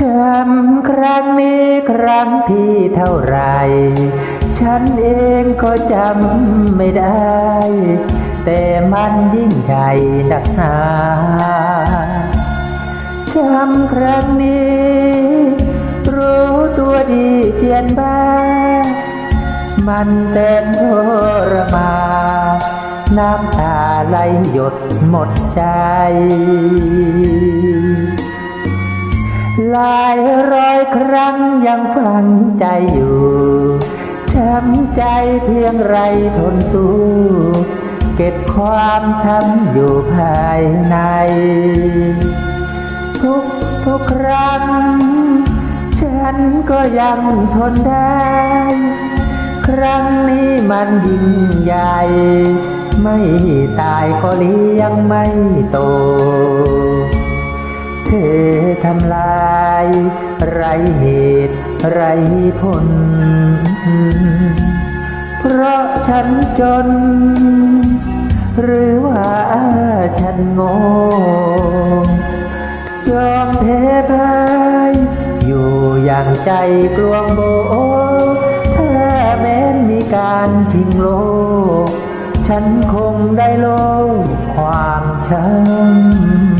ช้ำครั้งนี้ครั้งที่เท่าไร ฉันเองก็จำไม่ได้ แต่มันยิ่งใหญ่นักหนาช้ำครั้งนี้ รู้ตัวดีเทียนบ้า มันเต้นทรมา น้ำตาไหลหยดหมดใจ หลายร้อยครั้งยังฝังใจอยู่ช้ำใจเพียงไรทนสู้เก็บความช้ำอยู่ภายใน ทุกทุกครั้ง ฉันก็ยังทนได้ ครั้งนี้มันยิ่งใหญ่ ไม่ตายก็เลี้ยงไม่โต เธอ ทำลาย ไรเหตุ ไรผล เพราะฉันจน หรือว่าฉันโง่ยอมเทพายอยู่อย่างใจกลวงโบถ้าแม้นมีการทิ้งโลก ฉันคงได้โลกความช้ำ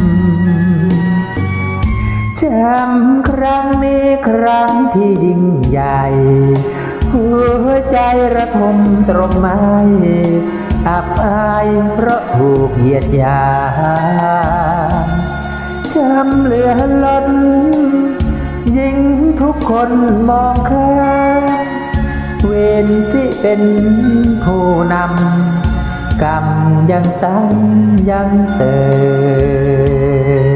จำครั้งนี้ครั้งที่ยิ่งใหญ่ หัวใจระทมตรงไม้อับอายเพราะถูกเหยียดหยามช้ำเหลือล้นยิ่งทุกคนมองข้ามเวรที่เป็นผู้นำกรรมยังซ้ำยังเติม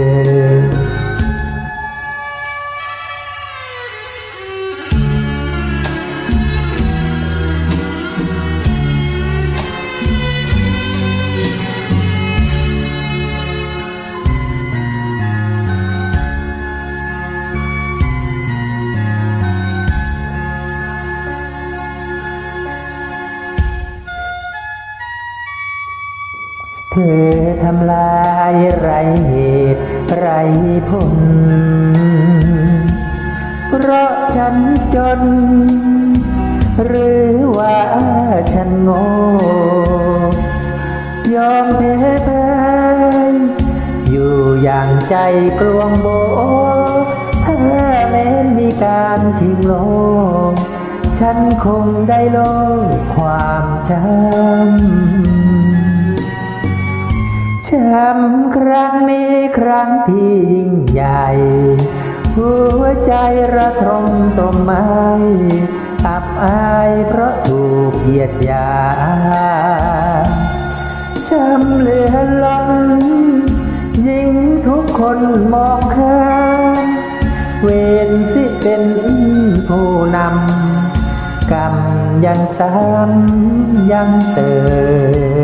เธอทำลายไรเหตุไรผล เพราะฉันจน หรือว่าฉันโง่ยอมเทแพ้อยู่อย่างใจกลวงโบถ้าแม้นมีการทิ้งโลก ฉันคงได้โลกความช้ำ ช้ำครั้งนี้ครั้งที่ยิ่งใหญ่ หัวใจระทมต้นไม้อับอายเพราะถูกเหยียดหยาช้ำเหลือล้นยิ่งทุกคนมองข้ามเวรที่เป็นผู้นำกรรมยังซ้ำยังเติม